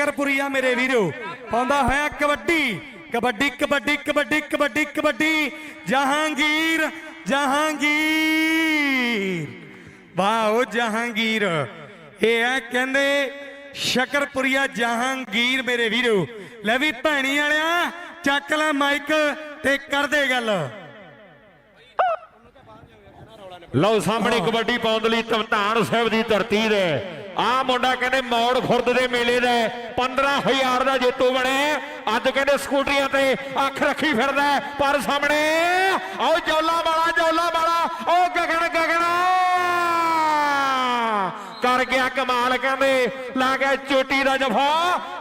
ਸ਼ਕਰਪੁਰੀਆ ਮੇਰੇ ਵੀਰੋ, ਪਾਉਂਦਾ ਹੋਇਆ ਕਬੱਡੀ ਕਬੱਡੀ ਕਬੱਡੀ ਕਬੱਡੀ ਕਬੱਡੀ ਕਬੱਡੀ, ਜਹਾਂਗੀਰ ਜਹਾਂਗੀਰ। ਵਾਓ ਜਹਾਂਗੀਰ, ਇਹ ਹੈ ਕਹਿੰਦੇ, ਸ਼ਕਰਪੁਰੀਆ ਜਹਾਂਗੀਰ ਮੇਰੇ ਵੀਰੋ। ਲੈ ਵੀ ਭੈਣੀ ਵਾਲਿਆ, ਚੱਕ ਲੈ ਮਾਈਕ ਤੇ ਕਰਦੇ ਗੱਲ। ਲਓ ਸਾਹਮਣੇ ਕਬੱਡੀ ਪਾਉਣ ਦੇ ਲਈ ਤਵਤਾਨ ਸਾਹਿਬ ਦੀ ਧਰਤੀ ਦੇ ਆ ਮੁੰਡਾ ਕਹਿੰਦੇ ਮੌੜ ਖੁਰਦ ਦੇ ਮੇਲੇ ਦਾ 15000 ਦਾ ਜੇਤੂ ਬਣਿਆ ਅੱਜ ਕਹਿੰਦੇ ਸਕੂਟਰੀਆਂ ਤੇ ਅੱਖ ਰੱਖੀ ਫਿਰਦਾ ਪਰ ਸਾਹਮਣੇ ਆਓ ਜੌਲਾ ਵਾਲਾ ਜੌਲਾ ਵਾਲਾ, ਉਹ ਗਗਨ ਗਗਨ। ਕਰ ਗਿਆ ਕਮਾਲ ਕਹਿੰਦੇ, ਲਾ ਗਿਆ ਚੋਟੀ ਦਾ ਜਫਾ।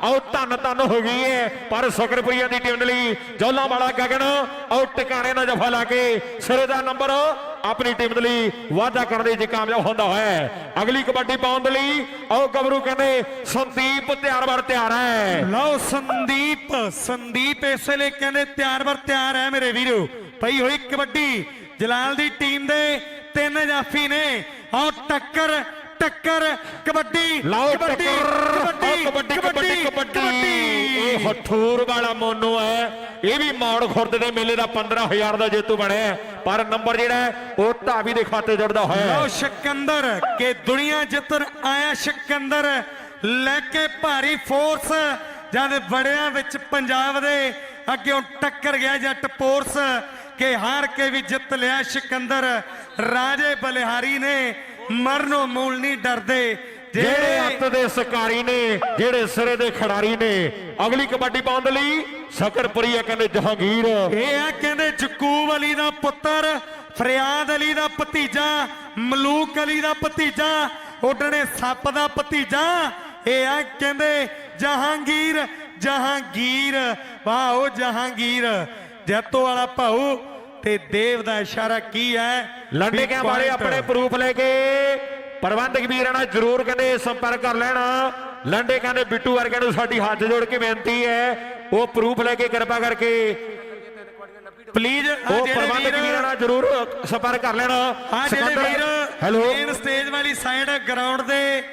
ਆਓ ਧੰਨ ਧੰਨ ਹੋ ਗਈ ਹੈ, ਪਰ ਸ਼ੁਕਰਪੁਰੀਆ ਦੀ ਟੀਮ ਦੇ ਲਈ ਜੌਲਾ ਵਾਲਾ, ਗਗਨ। ਆਓ ਟਿਕਾਣੇ ਦਾ ਜਫਾ ਲਾ ਕੇ ਸਿਰੇ ਦਾ ਨੰਬਰ ਆਪਣੀ ਟੀਮ ਦੇ ਲਈ ਵਾਅਦਾ ਕਰਨ ਦੇ ਵਿੱਚ ਕਾਮਯਾਬ ਹੁੰਦਾ ਹੈ। ਅਗਲੀ ਕਬੱਡੀ ਪਾਉਣ ਦੇ ਲਈ ਆਓ ਗਬਰੂ ਕਹਿੰਦੇ ਸੰਦੀਪ ਤਿਆਰ ਬਰ ਤਿਆਰ ਹੈ। ਲਓ ਸੰਦੀਪ ਸੰਦੀਪ ਇਸੇ ਲਈ ਕਹਿੰਦੇ ਤਿਆਰ ਬਰ ਤਿਆਰ ਹੈ ਮੇਰੇ ਵੀਰੋ। ਪਈ ਹੋਈ ਕਬੱਡੀ ਜਲਾਲ ਦੀ ਟੀਮ ਦੇ ਤਿੰਨ ਜਾਫੀ ਨੇ। ਆਓ ਟੱਕਰ ਟੱਕਰ ਕਬੱਡੀ ਲਾਓ ਟੱਕਰ। ਇਹ ਵਾਲਾ ਮੋਨੋ ਹੈ। ਇਹ ਵੀ ਮੌੜ ਖੁਰਦ ਦੇ ਮੇਲੇ ਦਾ 15000 ਦਾ ਜੇਤੂ ਬਣਿਆ ਪਰ ਨੰਬਰ ਜਿਹੜਾ ਉਹ ਧਾਵੀ ਦੇ ਖਾਤੇ ਜੁੜਦਾ ਹੋਇਆ ਲਓ ਸਿਕੰਦਰ, ਕਿ ਦੁਨੀਆ ਜਿੱਤਣ ਆਇਆ ਸਿਕੰਦਰ। ਲੈ ਕੇ ਭਾਰੀ ਫੋਰਸ ਜਦ ਬੜਿਆਂ ਵਿੱਚ ਪੰਜਾਬ ਦੇ ਅੱਗੇ ਟੱਕਰ ਗਿਆ ਜੱਟ ਪੋਰਸ ਕਿ ਹਾਰ ਕੇ ਵੀ ਜਿੱਤ ਲਿਆ ਸਿਕੰਦਰ। ਰਾਜੇ ਬਲਿਹਾਰੀ ਨੇ ਮਰਨੋਂ ਮੂਲ ਨਹੀਂ ਡਰਦੇ। ਜਿਹੜੇ ਅੱਤ ਦੇ ਸ਼ਿਕਾਰੀ ਨੇ ਜਿਹੜੇ ਸਿਰੇ ਦੇ ਖਿਡਾਰੀ ਨੇ ਅਗਲੀ ਕਬੱਡੀ ਪਾਉਣ ਦੇ ਲਈ ਸ਼ਕਰਪੁਰੀ ਹੈ ਕਹਿੰਦੇ ਜਹਾਂਗੀਰ। ਇਹ ਆ ਕਹਿੰਦੇ ਜਕੂਬ ਅਲੀ ਦਾ ਪੁੱਤਰ ਫਰਿਆਦ ਅਲੀ ਦਾ ਭਤੀਜਾ ਮਲੂਕ ਅਲੀ ਦਾ ਭਤੀਜਾ ਉੱਡਣੇ ਸੱਪ ਦਾ ਭਤੀਜਾ। ਇਹ ਆ ਕਹਿੰਦੇ ਜਹਾਂਗੀਰ ਜਹਾਂਗੀਰ ਵਾਹ ਉਹ ਜਹਾਂਗੀਰ। ਜੈਤੋ ਵਾਲਾ ਭਾਊ ਤੇ ਦੇਵ ਦਾ ਇਸ਼ਾਰਾ ਕੀ ਹੈ? ਲੰਡੇ ਕਿਆਂ ਵਾਲੇ Point. ਆਪਣੇ ਪ੍ਰੂਫ ਲੈ ਕੇ ਪ੍ਰਬੰਧਕ ਵੀਰਾਂ ਨਾਲ ਜਰੂਰ ਕਹਿੰਦੇ ਸੰਪਰਕ ਕਰ ਲੈਣਾ। ਲੰਡੇ ਕਹਿੰਦੇ ਬਿੱਟੂ ਵਰਗੇ ਨੂੰ ਸਾਡੀ ਹੱਥ ਜੋੜ ਕੇ ਬੇਨਤੀ ਹੈ। ਉਹ ਪ੍ਰੂਫ ਲੈ ਕੇ ਕਿਰਪਾ ਕਰਕੇ। ਪਲੀਜ਼ ਉਹ ਪ੍ਰਬੰਧਕ ਵੀਰਾਂ ਨਾਲ ਜਰੂਰ ਸੰਪਰਕ ਕਰ ਲੈਣਾ। ਹਾਂ ਜਿਹੜੇ ਵੀਰ ਹੈਲੋ। ਮੇਨ ਸਟੇਜ ਵਾਲੀ ਸਾਈਡ ਗਰਾਊਂਡ ਦੇ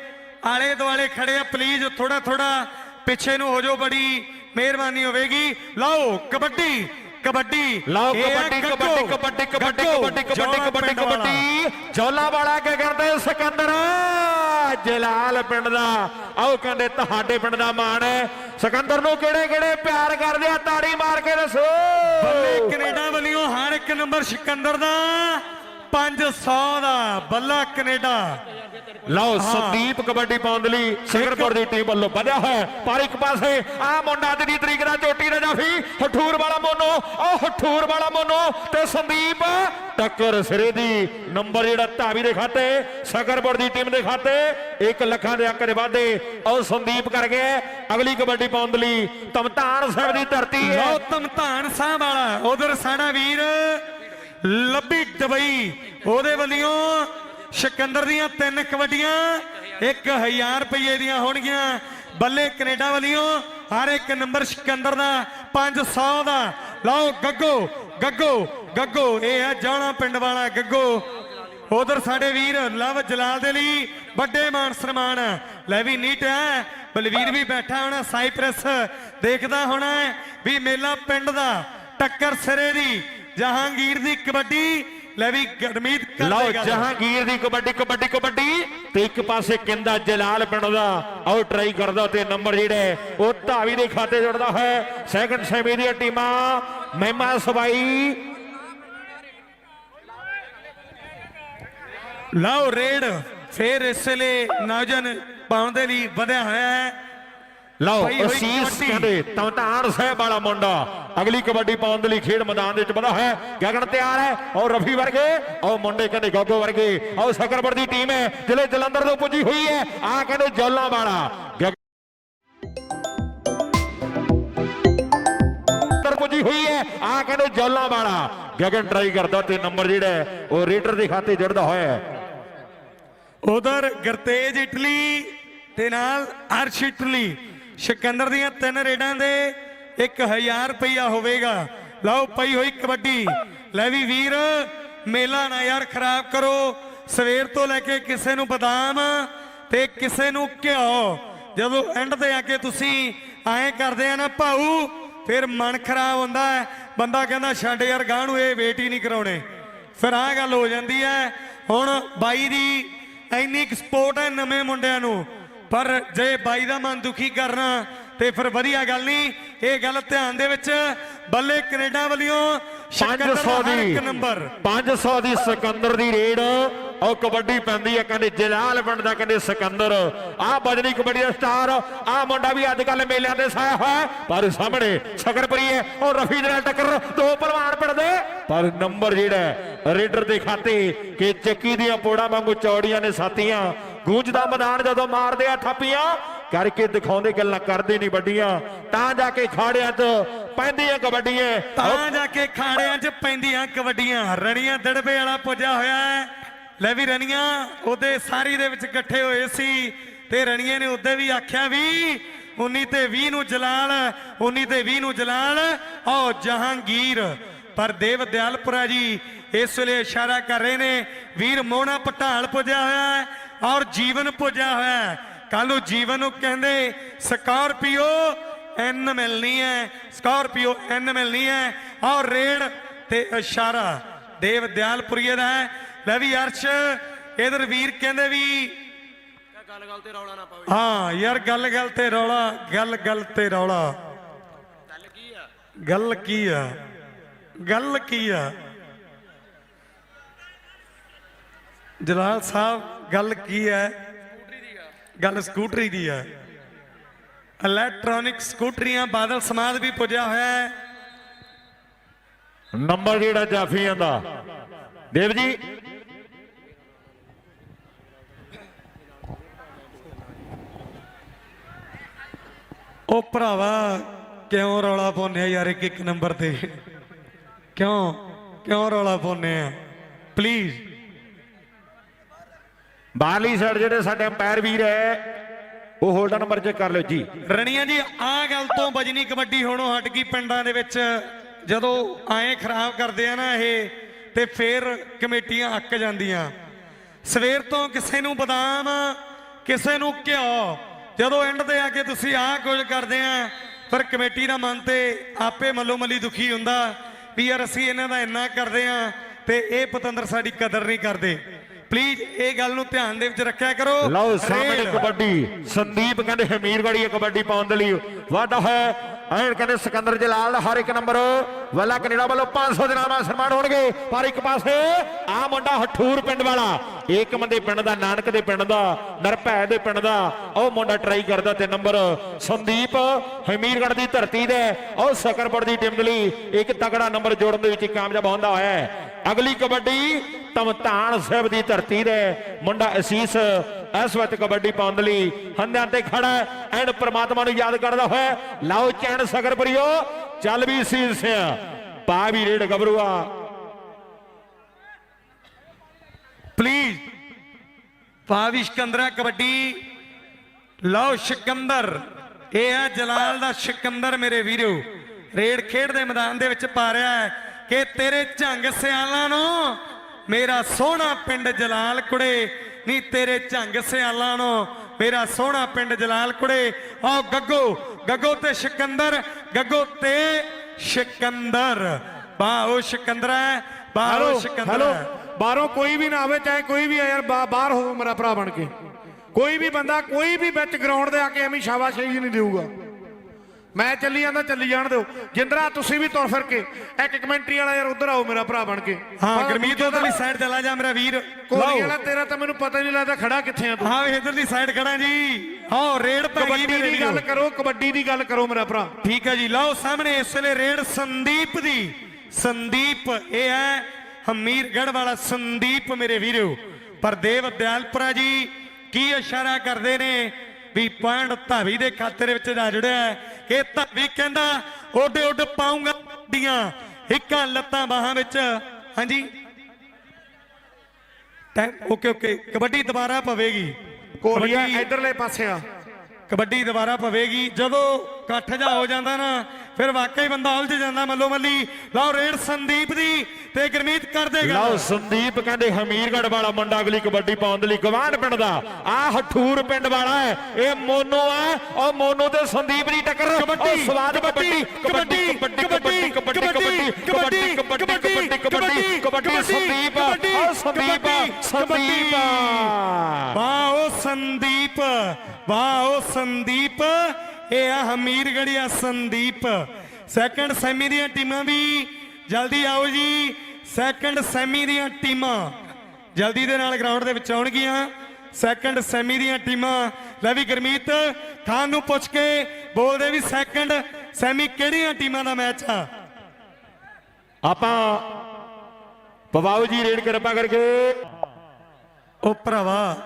ਆਲੇ ਦੁਆਲੇ ਖੜੇ ਆ ਪਲੀਜ਼ ਥੋੜਾ ਥੋੜਾ ਪਿੱਛੇ ਨੂੰ ਹੋ ਜਾਓ ਬੜੀ ਮਿਹਰਬਾਨੀ ਹੋਵੇਗੀ। ਲਓ ਕਬੱਡੀ ਕਬੱਡੀ। ਲਓ ਕਬੱਡੀ ਕਬੱਡੀ ਕਬੱਡੀ ਕਬੱਡੀ ਕਬੱਡੀ ਕਬੱਡੀ ਕਬੱਡੀ। ਕਬੱਡੀ। ਜੌਲਾ ਵਾਲਾ ਕੀ ਕਰਦੇ? ਸਿਕੰਦਰ। ਜਲਾਲ ਪਿੰਡ ਦਾ। ਆਓ ਕਹਿੰਦੇ ਤੁਹਾਡੇ ਪਿੰਡ ਦਾ ਮਾਣ ਹੈ। ਸਿਕੰਦਰ ਨੂੰ ਕਿਹੜੇ ਕਿਹੜੇ ਪਿਆਰ ਕਰਦੇ ਆ? ਤਾੜੀ ਮਾਰ ਕੇ ਦੱਸੋ। ਬੱਲੇ ਕੈਨੇਡਾ ਵੱਲੋਂ ਹਰ ਇੱਕ ਨੰਬਰ ਸਿਕੰਦਰ ਦਾ। 500 ਦਾ ਬੱਲਾ ਕੈਨੇਡਾ। ਲਓ ਸੰਦੀਪ ਕਬੱਡੀ ਪਾਉਣ ਦੇ ਲਈ ਸਿੰਗਰਪੁਰ ਦੀ ਟੀਮ ਵੱਲੋਂ ਵਧਿਆ ਹੋਇਆ। ਪਰ ਇੱਕ ਪਾਸੇ ਆ ਮੁੰਡਾ ਦੀ ਤਰੀਕ ਦਾ ਚੋਟੀ ਦਾ ਜਾਫੀ ਹਠੂਰ ਵਾਲਾ ਮੋਨੋ ਉਹ ਹਠੂਰ ਵਾਲਾ ਮੋਨੋ ਤੇ ਸੰਦੀਪ ਟੱਕਰ ਸਿਰੇ ਦੀ। ਨੰਬਰ ਜਿਹੜਾ ਧਾਵੀ ਦੇ ਖਾਤੇ ਸਕਰਪੁਰ ਦੀ ਟੀਮ ਦੇ ਖਾਤੇ 1 ਲੱਖਾਂ ਦੇ ਅੰਕ ਦੇ ਵਾਧੇ ਉਹ ਸੰਦੀਪ ਕਰ ਗਿਆ। ਅਗਲੀ ਕਬੱਡੀ ਪਾਉਣ ਦੇ ਲਈ ਤਮਤਾਨ ਸਾਹਿਬ ਦੀ ਧਰਤੀ ਹੈ। ਲਓ ਧਮਧਾਨ ਸਾਹਿਬ ਵਾਲਾ ਉਧਰ ਸਾਡਾ ਵੀਰ ਲੱਭੀ ਦੁਬਈ ਉਹਦੇ ਵੱਲੋਂ ਸਿਕੰਦਰ ਦੀਆਂ ਤਿੰਨ ਕਬੱਡੀਆਂ 1000 ਰੁਪਏ ਦੀਆਂ ਹੋਣਗੀਆਂ। ਬੱਲੇ ਕੈਨੇਡਾ ਵੱਲੋਂ ਹਰ ਇੱਕ ਨੰਬਰ ਸਿਕੰਦਰ ਦਾ 500 ਦਾ। ਲਓ, ਗੱਗੋ ਗੱਗੋ ਗੱਗੋ, ਇਹ ਹੈ ਜਾਣਾ ਪਿੰਡ ਵਾਲਾ ਗੱਗੋ। ਉਧਰ ਸਾਡੇ ਵੀਰ ਲਵ ਜਲਾਲ ਦੇ ਲਈ ਵੱਡੇ ਮਾਨ ਸਨਮਾਨ। ਲੈ ਵੀ ਨੀਟ ਹੈ, ਬਲਵੀਰ ਵੀ ਬੈਠਾ ਹੋਣਾ ਸਾਈਪ੍ਰਸ, ਦੇਖਦਾ ਹੋਣਾ ਵੀ ਮੇਲਾ ਪਿੰਡ ਦਾ ਟੱਕਰ ਸਿਰੇ ਦੀ, ਜਹਾਂਗੀਰ ਦੀ ਕਬੱਡੀ ਲੈ ਵੀ ਗਰਮੀਤ ਲਓ ਕਰਦੇ ਗੱਲ। ਜਹਾਂਗੀਰ ਦੀ ਕਬੱਡੀ ਕਬੱਡੀ ਕਬੱਡੀ। ਤੇ ਇੱਕ ਪਾਸੇ ਕਿੰਦਾ ਜਲਾਲ ਪਿੰਡ ਦਾ। ਆਓ ਟਰਾਈ ਕਰਦਾ ਤੇ ਨੰਬਰ ਜਿਹੜਾ ਉਹ ਧਾਵੀ ਦੇ ਖਾਤੇ ਜੁੜਦਾ ਹੈ। ਸੈਕੰਡ ਸੈਮੀ ਦੀਆਂ ਟੀਮਾਂ ਮਹਿਮਾ ਸਬਾਈ। ਲਓ ਰੇਡ ਫੇਰ ਇਸ ਵੇਲੇ ਨੌਜਨ ਪਾਉਣ ਦੇ ਲਈ ਵਧਿਆ ਹੋਇਆ ਹੈ। ਲਓ ਅਸੀਸ। ਕਹਿੰਦੇ ਤਮਤਾਨ ਸਾਹਿਬ ਵਾਲਾ ਮੁੰਡਾ। ਅਗਲੀ ਕਬੱਡੀ ਪਾਉਣ ਦੇ ਲਈ ਖੇਡ ਮੈਦਾਨ ਦੇ ਵਿੱਚ ਵਧਾ ਹੈ। ਗਗਨ ਤਿਆਰ ਹੈ ਔਰ ਰਫੀ ਵਰਗੇ ਔਰ ਮੁੰਡੇ ਕਹਿੰਦੇ ਗੋਗੋ ਵਰਗੇ ਔਰ ਸਕਰਪੁਰ ਦੀ ਟੀਮ ਹੈ ਜ਼ਿਲ੍ਹੇ ਜਲੰਧਰ ਤੋਂ ਪੁੱਜੀ ਹੋਈ ਹੈ। ਆ ਕਹਿੰਦੇ ਜੌਲਾਂ ਵਾਲਾ ਗਗਨ ਪੁੱਜੀ ਹੋਈ ਹੈ ਆ ਕਹਿੰਦੇ ਜੌਲਾਂ ਵਾਲਾ ਗਗਨ ਟਰਾਈ ਕਰਦਾ ਤੇ ਨੰਬਰ ਜਿਹੜਾ ਹੈ, ਉਹ ਰੇਡਰ ਦੇ ਖਾਤੇ ਜੁੜਦਾ ਹੋਇਆ ਉਧਰ ਗਰਤੇਜ ਇਟਲੀ ਤੇ ਨਾਲ ਅਰਸ਼ ਇਟਲੀ। ਸਿਕੰਦਰ ਦੀਆਂ ਤਿੰਨ ਰੇਡਾਂ ਦੇ 1000 ਰੁਪਇਆ ਹੋਵੇਗਾ। ਲਓ, ਪਈ ਹੋਈ ਕਬੱਡੀ। ਲੈ ਵੀ ਵੀਰ, ਮੇਲਾ ਨਾ ਯਾਰ ਖਰਾਬ ਕਰੋ। ਸਵੇਰ ਤੋਂ ਲੈ ਕੇ ਕਿਸੇ ਨੂੰ ਬਦਾਮ ਤੇ ਕਿਸੇ ਨੂੰ ਘਿਓ। ਜਦੋਂ ਐਂਡ ਤੇ ਆ ਕੇ ਤੁਸੀਂ ਐਂ ਕਰਦੇ ਆ ਨਾ, ਭਾਊ, ਫਿਰ ਮਨ ਖਰਾਬ ਹੁੰਦਾ ਹੈ। ਬੰਦਾ ਕਹਿੰਦਾ, ਛੱਡ ਯਾਰ ਗਾਂ ਨੂੰ ਇਹ ਵੇਟ ਹੀ ਨਹੀਂ ਕਰਾਉਣੇ। ਫਿਰ ਆਹ ਗੱਲ ਹੋ ਜਾਂਦੀ ਹੈ। ਹੁਣ ਬਾਈ ਦੀ ਇੰਨੀ ਕੁ ਸਪੋਰਟ ਹੈ ਨਵੇਂ ਮੁੰਡਿਆਂ ਨੂੰ। ਪਰ ਜੇ ਬਾਈ ਦਾ ਮਨ ਦੁਖੀ ਕਰਨਾ ਤੇ ਫਿਰ ਵਧੀਆ ਗੱਲ ਨਹੀਂ ਇਹ ਗੱਲ ਧਿਆਨ ਦੇ ਵਿੱਚ ਬੱਲੇ ਕੈਨੇਡਾ ਵੱਲੋਂ 500 ਸਿਕੰਦਰ ਦਾ ਨੰਬਰ। 500 ਦੀ ਸਿਕੰਦਰ ਦੀ ਰੇਡ ਉਹ ਕਬੱਡੀ ਪੈਂਦੀ ਹੈ ਕਹਿੰਦੇ ਜਲਾਲ ਪਿੰਡ ਦਾ ਕਹਿੰਦੇ ਸਿਕੰਦਰ। ਆਹ ਬਜਨੀ ਕਬੱਡੀ ਦਾ ਸਟਾਰ ਆਹ ਮੁੰਡਾ ਵੀ ਅੱਜ ਕੱਲ ਮੇਲਿਆਂ ਦੇ ਸਾਇਆ ਹੋਇਆ ਪਰ ਸਾਹਮਣੇ ਸਕਰਪਰੀ ਹੈ ਉਹ ਰਫੀ ਦੇ ਨਾਲ ਟੱਕਰ ਦੋ ਪਹਿਲਵਾਨ ਪਿੜਦੇ ਪਰ ਨੰਬਰ ਜਿਹੜਾ ਰੇਡਰ ਦੇ ਖਾਤੇ ਕਿ ਚੱਕੀ ਦੀਆਂ ਪੋੜਾਂ ਵਾਂਗੂ ਚੌੜੀਆਂ ਨੇ ਸਾਥੀਆਂ ਗੂੰਜਦਾ ਮੈਦਾਨ ਜਦੋਂ ਮਾਰਦੇ ਆ ਥਾਪੀਆਂ ਕਰਕੇ ਦਿਖਾਉਂਦੇ ਗੱਲਾਂ ਕਰਦੇ ਨਹੀਂ ਵੱਡੀਆਂ। ਤਾਂ ਜਾ ਕੇ ਖਾੜਿਆਂ 'ਚ ਪੈਂਦੀਆਂ ਕਬੱਡੀਆਂ। ਤਾਂ ਜਾ ਕੇ ਖਾੜਿਆਂ 'ਚ ਪੈਂਦੀਆਂ ਕਬੱਡੀਆਂ। ਰਣੀਆਂ ਦੜਬੇ ਵਾਲਾ ਪੁੱਜਾ ਹੋਇਆ ਹੈ। ਲੈ ਵੀ ਰਣੀਆਂ ਉਹਦੇ ਸਾਰੀ ਦੇ ਵਿੱਚ ਇਕੱਠੇ ਹੋਏ ਸੀ। ਤੇ ਰਣੀਏ ਨੇ ਉਹਦੇ ਵੀ ਆਖਿਆ ਵੀ 19 ਤੇ 20 ਨੂੰ ਜਲਾਲ 19 ਤੇ 20 ਨੂੰ ਜਲਾਲ ਓ ਜਹਾਂਗੀਰ। ਪਰ ਦੇਵ ਦਿਆਲਪੁਰਾ ਜੀ ਇਸ ਵੇਲੇ ਇਸ਼ਾਰਾ ਕਰ ਰਹੇ ਨੇ ਵੀਰ ਮੋਹਣਾ ਪਟਾਲ ਪੁੱਜਿਆ ਹੋਇਆ ਹੈ ਔਰ ਜੀਵਨ ਪੁੱਜਿਆ ਹੋਇਆ ਹੈ। ਕੱਲ ਨੂੰ ਜੀਵਨ ਨੂੰ ਕਹਿੰਦੇ ਸਕਾਰਪੀਓ ਐਨ ਮਿਲਣੀ ਹੈ ਸਕਾਰਪੀਓ ਐਨ ਮਿਲਣੀ ਹੈ ਔਰ ਰੇਡ ਤੇ ਇਸ਼ਾਰਾ ਦੇਵ ਦਿਆਲਪੁਰੀਏ ਦਾ ਹੈ ਲੈ ਵੀ ਅਰਸ਼ ਇਧਰ ਵੀਰ ਕਹਿੰਦੇ ਵੀ ਗੱਲ ਗੱਲ ਤੇ ਰੌਲਾ ਨਾ ਪਾਓ ਹਾਂ ਯਾਰ ਗੱਲ ਗੱਲ ਤੇ ਰੌਲਾ ਗੱਲ ਗੱਲ ਤੇ ਰੌਲਾ ਗੱਲ ਕੀ ਆ ਗੱਲ ਕੀ ਆ ਗੱਲ ਕੀ ਆ ਜਲਾਲ ਸਾਹਿਬ ਗੱਲ ਕੀ ਹੈ ਗੱਲ ਸਕੂਟਰੀ ਦੀ ਆ। ਇਲੈਕਟ੍ਰੋਨਿਕ ਸਕੂਟਰੀਆਂ ਬਾਦਲ ਸਮਾਜ ਵੀ ਪੁੱਜਿਆ ਹੋਇਆ ਹੈ। ਨੰਬਰ ਜਿਹੜਾ ਜਾਫੀਆਂ ਦਾ। ਦੇਵ ਜੀ। ਉਹ ਭਰਾਵਾ ਕਿਉਂ ਰੌਲਾ ਪਾਉਂਦੇ ਆ ਯਾਰ ਇੱਕ ਇੱਕ ਨੰਬਰ ਤੇ? ਕਿਉਂ ਕਿਉਂ ਰੌਲਾ ਪਾਉਂਦੇ ਆ? ਪਲੀਜ਼ ਬਾਹਰਲੀ ਸਾਈਡ ਜਿਹੜੇ ਸਾਡੇ ਅੰਪਾਇਰ ਵੀਰ ਹੈ, ਉਹ ਹੋਲਡਰ ਨੰਬਰ ਚੈੱਕ ਕਰ ਲਿਓ ਜੀ। ਰਣੀਆਂ ਜੀ, ਆਹ ਗੱਲ ਤੋਂ ਬਜਨੀ ਕਬੱਡੀ ਹੋਣੋਂ ਹਟ ਗਈ ਪਿੰਡਾਂ ਦੇ ਵਿੱਚ। ਜਦੋਂ ਆਏ ਖਰਾਬ ਕਰਦੇ ਆ ਨਾ ਇਹ, ਤੇ ਫੇਰ ਕਮੇਟੀਆਂ ਅੱਕ ਜਾਂਦੀਆਂ। ਸਵੇਰ ਤੋਂ ਕਿਸੇ ਨੂੰ ਬਦਾਮ, ਕਿਸੇ ਨੂੰ ਘਿਓ। ਜਦੋਂ ਐਂਡ ਤੇ ਆ ਕੇ ਤੁਸੀਂ ਆਹ ਕੁਝ ਕਰਦੇ ਆ, ਫਿਰ ਕਮੇਟੀ ਦਾ ਮਨ ਤੇ ਆਪੇ ਮੱਲੋ ਮੱਲੀ ਦੁਖੀ ਹੁੰਦਾ ਵੀ ਯਾਰ ਅਸੀਂ ਇਹਨਾਂ ਦਾ ਇੰਨਾ ਕਰਦੇ ਆ, ਤੇ ਇਹ ਪਤੰਦਰ ਸਾਡੀ ਕਦਰ ਨਹੀਂ ਕਰਦੇ। ਪਲੀਜ਼ ਇਹ ਗੱਲ ਨੂੰ ਧਿਆਨ ਦੇ ਵਿੱਚ ਰੱਖਿਆ ਕਰੋ। ਲਓ ਸਾਹਮਣੇ। ਕਬੱਡੀ। ਸੰਦੀਪ ਕਹਿੰਦੇ ਹਮੀਰਗੜੀ ਹੈ ਕਬੱਡੀ ਪਾਉਣ ਦੇ ਲਈ ਵਾਧਾ ਹੈ ਐਨ ਕਹਿੰਦੇ ਸਿਕੰਦਰ ਜਲਾਲ ਦਾ ਹਰ ਇੱਕ ਨੰਬਰ ਵਾਲਾ ਕੈਨੇਡਾ ਵੱਲੋਂ 500 ਦੇ ਨਾਲ ਸਨਮਾਨ ਹੋਣਗੇ। ਪਰ ਇੱਕ ਪਾਸੇ ਆ ਮੁੰਡਾ ਹਠੂਰ ਪਿੰਡ ਵਾਲਾ। ਇੱਕ ਮੰਦੇ ਪਿੰਡ ਦਾ ਨਾਨਕ ਦੇ ਪਿੰਡ ਦਾ ਨਰਭੈ ਦੇ ਪਿੰਡ ਦਾ। ਉਹ ਮੁੰਡਾ ਟਰਾਈ ਕਰਦਾ ਤੇ ਨੰਬਰ ਸੰਦੀਪ ਹਮੀਰਗੜ ਦੀ ਧਰਤੀ ਦੇ ਉਹ ਸਕਰਪੁਰ ਦੀ ਟੀਮ ਦੇ ਲਈ ਇੱਕ ਤਗੜਾ ਨੰਬਰ ਜੋੜਨ ਦੇ ਵਿੱਚ ਕਾਮਯਾਬ ਹੁੰਦਾ ਹੈ। ਅਗਲੀ ਕਬੱਡੀ ਤਮਤਾਨ ਸਾਹਿਬ ਦੀ ਧਰਤੀ ਦੇ ਮੁੰਡਾ ਅਸੀਸ ਇਸ ਵਕਤ ਕਬੱਡੀ ਪਾਉਣ ਲਈ ਹੰਦਿਆਂ ਤੇ ਖੜਾ ਐਂਡ ਪ੍ਰਮਾਤਮਾ ਨੂੰ ਯਾਦ ਕਰਦਾ ਹੋਇਆ ਲਾਓ ਚੈਨ ਸਗਰਪੁਰੀਓ ਚੱਲ ਵੀ ਸੀ ਸਿਆ, ਪਾ ਵੀ ਰੇਡ ਗਬਰੂਆ ਪਲੀਜ਼ ਪਾਵੀ ਸਿਕੰਦਰਾ ਕਬੱਡੀ। ਲਓ ਸਿਕੰਦਰ, ਇਹ ਹੈ ਜਲਾਲ ਦਾ ਸਿਕੰਦਰ ਮੇਰੇ ਵੀਰੋ। ਰੇਡ ਖੇਡ ਦੇ ਮੈਦਾਨ ਦੇ ਵਿੱਚ ਪਾ ਰਿਹਾ ਹੈ ਕਿ ਤੇਰੇ ਝੰਗ ਸਿਆਲਾਂ ਨੂੰ ਮੇਰਾ ਸੋਹਣਾ ਪਿੰਡ ਜਲਾਲ ਕੁੜੇ ਨਹੀਂ ਤੇਰੇ ਝੰਗ ਸਿਆਲਾਂ ਨੂੰ। ਮੇਰਾ ਸੋਹਣਾ ਪਿੰਡ ਜਲਾਲ ਕੁੜੇ ਆਓ ਗੱਗੋ ਗੱਗੋ ਤੇ ਸਿਕੰਦਰ ਗੱਗੋ ਤੇ ਸਿਕੰਦਰ। ਬਾਓ ਸਿਕੰਦਰਾ ਬਾਓ ਹੈਲੋ ਸਿਕੰਦਰਾ ਬਾਹਰੋਂ ਕੋਈ ਵੀ ਨਾ ਆਵੇ ਚਾਹੇ ਕੋਈ ਵੀ ਆ ਯਾਰ ਬਾਹਰ ਹੋਵੇ ਮੇਰਾ ਭਰਾ ਬਣ ਕੇ। ਕੋਈ ਵੀ ਬੰਦਾ ਕੋਈ ਵੀ ਵਿੱਚ ਗਰਾਊਂਡ ਦੇ ਆ ਕੇ ਐਵੇਂ ਸ਼ਾਬਾਸ਼ੀ ਨਹੀਂ ਦੇਊਗਾ। ਮੈਂ ਚੱਲੀ ਜਾਂਦਾ ਚੱਲੀ ਜਾਣ ਦਿਓ। ਜਿੰਦਰਾ ਤੁਸੀਂ ਵੀ ਤੁਰ ਫਿਰ ਕੇ। ਇੱਕ ਕਮੈਂਟਰੀ ਵਾਲਾ ਯਾਰ ਉਧਰ ਆਓ ਮੇਰਾ ਭਰਾ ਬਣ ਕੇ। ਹਾਂ ਗਰਮੀਤ ਉਧਰਲੀ ਸਾਈਡ ਚਲਾ ਜਾ ਮੇਰਾ ਵੀਰ। ਲਓ। ਵਾਲਾ ਤੇਰਾ ਤਾਂ ਮੈਨੂੰ ਪਤਾ ਹੀ ਨਹੀਂ ਲੱਗਦਾ ਖੜਾ ਕਿੱਥੇ ਆ ਤੂੰ। ਹਾਂ ਇਧਰਲੀ ਸਾਈਡ ਖੜਾ ਜੀ। ਹਾਂ ਰੇਡ ਪੈ ਗਈ ਕਬੱਡੀ ਮੇਰੇ ਦੀ ਗੱਲ ਕਰੋ ਕਬੱਡੀ ਦੀ ਗੱਲ ਕਰੋ ਮੇਰਾ ਭਰਾ। ਠੀਕ ਹੈ ਜੀ ਲਓ ਸਾਹਮਣੇ ਇਸ ਵੇਲੇ ਰੇਡ ਸੰਦੀਪ ਦੀ। ਸੰਦੀਪ ਇਹ ਹੈ ਹਮੀਰਗੜ ਵਾਲਾ ਸੰਦੀਪ ਮੇਰੇ ਵੀਰੋ। ਪਰ ਦੇਵ ਦਿਆਲਪੁਰਾ ਜੀ ਕੀ ਇਸ਼ਾਰਾ ਕਰਦੇ ਨੇ? ਵੀ ਪੁਆਇੰਟ ਧਾਵੀ ਦੇ ਖਾਤੇ ਦੇ ਵਿੱਚ ਜਾ ਜੁੜਿਆ ਹੈ ਕਿ ਧਾਵੀ ਕਹਿੰਦਾ ਓਡੇ ਓਡ ਪਾਉਂਗਾ ਡੀਆਂ ਇੱਕਾਂ ਲੱਤਾਂ ਬਾਹਾਂ ਵਿੱਚ। ਹਾਂਜੀ। Time okay okay. ਕਬੱਡੀ ਦੁਬਾਰਾ ਪਵੇਗੀ। ਕਬੱਡੀ- ਇਧਰਲੇ ਪਾਸੇ ਆ ਕਬੱਡੀ ਦੁਬਾਰਾ ਪਵੇਗੀ। ਜਦੋਂ ਇਕੱਠ ਜਾ ਹੋ ਜਾਂਦਾ ਨਾ ਫਿਰ ਵਾਕਈ ਬੰਦਾ ਉਲਝ ਜਾਂਦਾ ਮੱਲੋ ਮੱਲੀ ਲਓ ਰੇਡ ਸੰਦੀਪ ਦੀ ਤੇ ਗਰਮੀਤ ਕਰ ਦੇਗਾ ਲਓ ਸੰਦੀਪ ਕਹਿੰਦੇ ਹਮੀਰਗੜ ਵਾਲਾ ਮੁੰਡਾ ਅਗਲੀ ਕਬੱਡੀ ਪਾਉਣ ਦੇ ਲਈ ਗਵਾਂਢ ਪਿੰਡ ਦਾ ਆ ਹਠੂਰ ਪਿੰਡ ਵਾਲਾ ਹੈ ਇਹ ਮੋਨੋ ਹੈ ਉਹ ਮੋਨੋ ਤੇ ਸੰਦੀਪ ਦੀ ਟੱਕਰ ਕਬੱਡੀ, ਸਵਾਦ ਕਬੱਡੀ, ਕਬੱਡੀ ਕਬੱਡੀ ਕਬੱਡੀ ਕਬੱਡੀ ਕਬੱਡੀ ਕਬੱਡੀ ਕਬੱਡੀ ਕਬੱਡੀ ਸੰਦੀਪ ਉਹ ਸੰਦੀਪ ਸੰਦੀਪ ਵਾਹ ਉਹ ਸੰਦੀਪ ਵਾਹ ਉਹ ਸੰਦੀਪ ਇਹ ਆ ਹਮੀਰਗੜੀਆ ਸੰਦੀਪ। ਸੈਕੰਡ ਸੈਮੀ ਦੀਆਂ ਟੀਮਾਂ ਵੀ, ਜਲਦੀ ਆਓ ਜੀ। ਸੈਕੰਡ ਸੈਮੀ ਦੀਆਂ ਟੀਮਾਂ, ਜਲਦੀ ਦੇ ਨਾਲ ਗਰਾਊਂਡ ਦੇ ਵਿੱਚ ਆਉਣਗੀਆਂ। ਸੈਕੰਡ ਸੈਮੀ ਦੀਆਂ ਟੀਮਾਂ, ਲੈ ਵੀ ਗਰਮੀਤ, ਖਾਨ ਨੂੰ ਪੁੱਛ ਕੇ ਬੋਲਦੇ ਵੀ ਸੈਕੰਡ ਸੈਮੀ ਕਿਹੜੀਆਂ ਟੀਮਾਂ ਦਾ ਮੈਚ ਆ? ਆਪਾਂ ਪਵਾਉ ਜੀ ਰੇਡ ਕਿਰਪਾ ਕਰਕੇ। ਉਹ ਭਰਾਵਾ,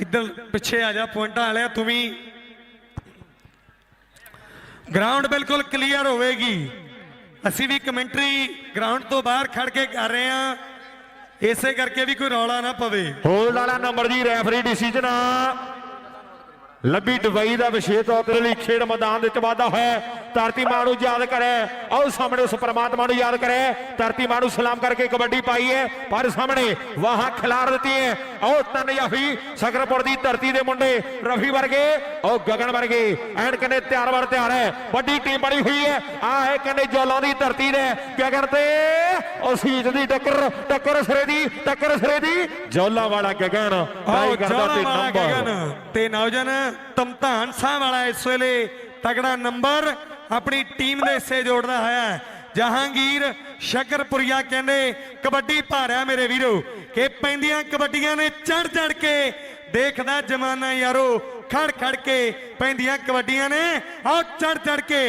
ਇੱਧਰ ਪਿੱਛੇ ਆ ਜਾ, ਪੁਆਇੰਟਾਂ ਵਾਲਿਆ, ਤੂੰ ਵੀ ਗਰਾਊਂਡ ਬਿਲਕੁਲ ਕਲੀਅਰ ਹੋਵੇਗੀ। ਅਸੀਂ ਵੀ ਕਮੈਂਟਰੀ ਗਰਾਊਂਡ ਤੋਂ ਬਾਹਰ ਖੜ ਕੇ ਕਰ ਰਹੇ ਹਾਂ। ਇਸੇ ਕਰਕੇ ਵੀ ਕੋਈ ਰੌਲਾ ਨਾ ਪਵੇ। ਹੋਲਡ ਵਾਲਾ ਨੰਬਰ ਜੀ ਰੈਫਰੀ ਡਿਸੀਜਨ ਲੱਭੀ ਦੁਬਈ ਦਾ ਵਿਸ਼ੇਸ਼ ਤੌਰ ਤੇ ਲਈ ਖੇਡ ਮੈਦਾਨ ਦੇ ਵਿੱਚ ਵਾਧਾ ਹੋਇਆ। ਧਰਤੀ ਮਾਂ ਨੂੰ ਯਾਦ ਕਰੇ। ਆਓ ਸਾਹਮਣੇ ਉਸ ਪ੍ਰਮਾਤਮਾ ਨੂੰ ਯਾਦ ਕਰੇ। ਧਰਤੀ ਮਾਂ ਨੂੰ ਸਲਾਮ ਕਰਕੇ ਕਬੱਡੀ ਪਾਈ ਹੈ। ਪਰ ਸਾਹਮਣੇ ਵਾਹਾਂ ਖਿਲਾਰ ਦਿੱਤੀ ਹੈ। ਆਓ ਤਨ ਯਾਫੀ ਸਕਰਪੁਰ ਦੀ ਧਰਤੀ ਦੇ ਮੁੰਡੇ ਰਫੀ ਵਰਗੇ ਆਓ ਗਗਨ ਵਰਗੇ। ਐਨ ਕਹਿੰਦੇ ਤਿਆਰ ਵਰ ਤਿਆਰ ਹੈ। ਵੱਡੀ ਟੀਮ ਬਣੀ ਹੋਈ ਹੈ। ਆ ਹੈ ਕਹਿੰਦੇ ਜੋਲਾਂ ਦੀ ਧਰਤੀ ਦੇ ਗਗਨ ਤੇ। ਉਹ ਸੀਤ ਦੀ ਟੱਕਰ ਟੱਕਰ ਸਿਰੇ ਦੀ ਟੱਕਰ ਸਿਰੇ ਦੀ। ਜੋਲਾਂ ਵਾਲਾ ਗਗਨ ਟਾਈ ਕਰਦਾ ਤੇ ਨੰਬਰ ਤੇ ਨੌਜਨ ਤਮਤਾਨ ਸਾਹਿਬ ਵਾਲਾ ਇਸ ਵੇਲੇ ਤਗੜਾ ਨੰਬਰ ਆਪਣੀ ਟੀਮ ਦੇ ਹਿੱਸੇ ਜੋੜਦਾ ਹੋਇਆ ਜਹਾਂਗੀਰ ਸ਼ਕਰਪੁਰੀਆ ਕਹਿੰਦੇ, ਕਬੱਡੀ ਭਾਰਿਆ ਮੇਰੇ ਵੀਰੋ, ਕਿ ਪੈਂਦੀਆਂ ਕਬੱਡੀਆਂ ਨੇ ਚੜ ਚੜ ਕੇ ਦੇਖਦਾ ਜਮਾਨਾ ਯਾਰੋ, ਖੜ ਖੜ ਕੇ ਪੈਂਦੀਆਂ ਕਬੱਡੀਆਂ ਨੇ ਆਓ ਚੜ ਚੜ ਕੇ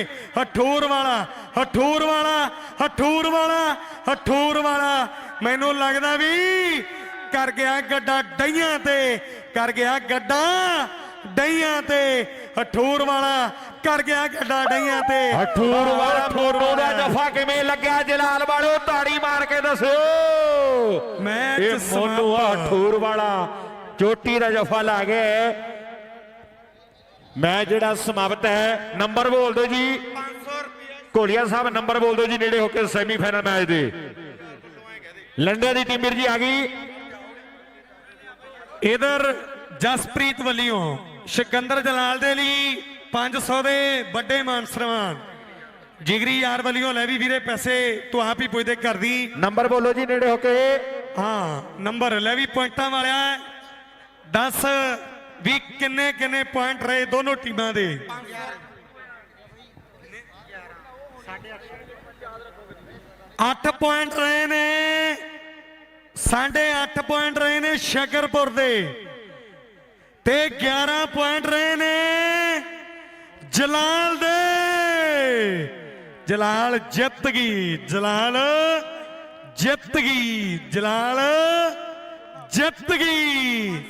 ਹਠੂਰ ਵਾਲਾ ਹਠੂਰ ਵਾਲਾ ਹਠੂਰ ਵਾਲਾ ਹਠੂਰ ਵਾਲਾ। ਮੈਨੂੰ ਲੱਗਦਾ ਵੀ ਕਰ ਗਿਆ ਗੱਡਾ ਡਈਆਂ ਤੇ, ਕਰ ਗਿਆ ਗੱਡਾ ਡਈਆਂ ਤੇ ਹਠੂਰ ਵਾਲਾ ਕਰ ਗਿਆ ਗੱਡਾ ਡਈਆਂ ਤੇ। ਹਠੂਰ ਵਾਲਾ ਮੋਨੋ ਦਾ ਜਫਾ ਕਿਵੇਂ ਲੱਗਿਆ ਜਲਾਲ ਵਾਲਿਓ? ਤਾੜੀ ਮਾਰ ਕੇ ਦੱਸਿਓ। ਮੈਚ ਇਹ ਸਮਾਪਤ। ਹਠੂਰ ਵਾਲਾ। ਚੋਟੀ ਦਾ ਜਫਾ ਲਾ ਗਿਆ ਮੈਂ ਜਿਹੜਾ ਸਮਾਪਤ ਹੈ ਨੰਬਰ ਬੋਲ ਦਿਓ ਜੀ। 500 ਰੁਪਏ ਕੋਲੀਆ ਸਾਹਿਬ ਨੰਬਰ ਬੋਲ ਦਿਓ ਜੀ ਨੇੜੇ ਹੋ ਕੇ ਸੈਮੀਫਾਈਨਲ ਮੈਚ ਦੇ। ਲੰਡੇ ਦੀ ਟੀਮ ਵੀਰ ਜੀ ਆ ਗਈ। ਇਧਰ ਜਸਪ੍ਰੀਤ ਵੱਲੋਂ ਸਿਕੰਦਰ ਜਲਾਲ ਦੇ ਲਈ 500 ਦੇ ਵੱਡੇ ਮਾਨ ਸਨਮਾਨ। ਜਿਗਰੀ ਯਾਰ ਵੱਲੋਂ ਲੈ ਵੀ ਵੀਰੇ ਪੈਸੇ ਤੂੰ ਆਪ ਹੀ ਪੁੱਛਦੇ ਘਰ ਦੀ। ਨੰਬਰ ਬੋਲੋ ਜੀ ਨੇੜੇ ਹੋ ਕੇ। ਹਾਂ ਨੰਬਰ ਲੈ ਵੀ ਪੁਆਇੰਟਾਂ ਵਾਲਿਆ। 10 ਵੀ ਕਿੰਨੇ ਕਿੰਨੇ ਪੁਆਇੰਟ ਰਹੇ ਦੋਨੋਂ ਟੀਮਾਂ ਦੇ? 8 ਪੁਆਇੰਟ ਰਹੇ ਨੇ ਸਾਢੇ 8 ਪੁਆਇੰਟ ਰਹੇ ਨੇ ਸ਼ਕਰਪੁਰ ਦੇ। ਤੇ 11 ਪੁਆਇੰਟ ਰਹੇ ਨੇ ਜਲਾਲ ਦੇ। ਜਲਾਲ ਜਿੱਤ ਗਈ, ਜਲਾਲ ਜਿੱਤ ਗਈ, ਜਲਾਲ ਜਿੱਤ ਗਈ।